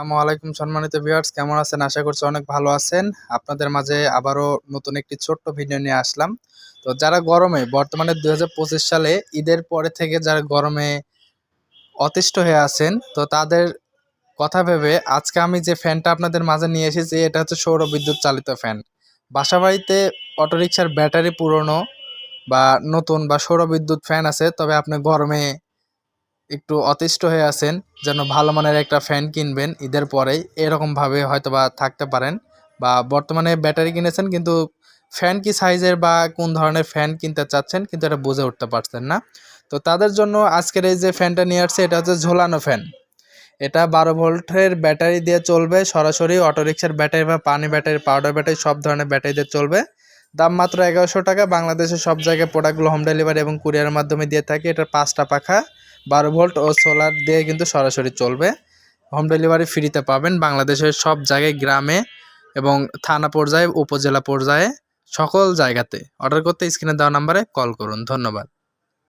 আসসালামু আলাইকুম সম্মানিত ভিউয়ার্স, কেমন আছেন? আশা করছি অনেক ভালো আছেন। আপনাদের মাঝে আবারও নতুন একটি ছোট্ট ভিডিও নিয়ে আসলাম। তো যারা গরমে, বর্তমানে দু হাজার পঁচিশ সালে ঈদের পরে থেকে যারা গরমে অতিষ্ঠ হয়ে আছেন, তো তাদের কথা ভেবে আজকে আমি যে ফ্যানটা আপনাদের মাঝে নিয়ে এসেছি, এটা হচ্ছে সৌর বিদ্যুৎ চালিত ফ্যান। বাসাবাড়িতে অটোরিকশার ব্যাটারি পুরনো বা নতুন বা সৌর বিদ্যুৎ ফ্যান আছে, তবে আপনি গরমে একটু অতিষ্ঠ হয়ে আছেন, যেন ভালো মানের একটা ফ্যান কিনবেন, ঈদের পরেই এরকমভাবে হয়তো বা থাকতে পারেন। বা বর্তমানে ব্যাটারি কিনেছেন, কিন্তু ফ্যান কি সাইজের বা কোন ধরনের ফ্যান কিনতে চাচ্ছেন, কিন্তু এটা বুঝে উঠতে পারছেন না। তো তাদের জন্য আজকের এই যে ফ্যানটা নিয়ে আসছে, এটা হচ্ছে ঝোলানো ফ্যান। এটা বারো ভোল্টের ব্যাটারি দিয়ে চলবে, সরাসরি অটোরিক্সার ব্যাটারি বা পানি ব্যাটারি, পাউডার ব্যাটারি, সব ধরনের ব্যাটারি দিয়ে চলবে। দাম মাত্র এগারোশো টাকা। বাংলাদেশের সব জায়গায় প্রোডাক্টগুলো হোম ডেলিভারি এবং কুরিয়ারের মাধ্যমে দিয়ে থাকে। এটার পাঁচটা পাখা, বারো ভোল্ট ও সোলার দিয়ে কিন্তু সরাসরি চলবে। হোম ডেলিভারি ফ্রিতে পাবেন। বাংলাদেশের সব জায়গায়, গ্রামে এবং থানা পর্যায়ে, উপজেলা পর্যায়ে, সকল জায়গাতে। অর্ডার করতে স্ক্রিনে দেওয়া নাম্বারে কল করুন। ধন্যবাদ।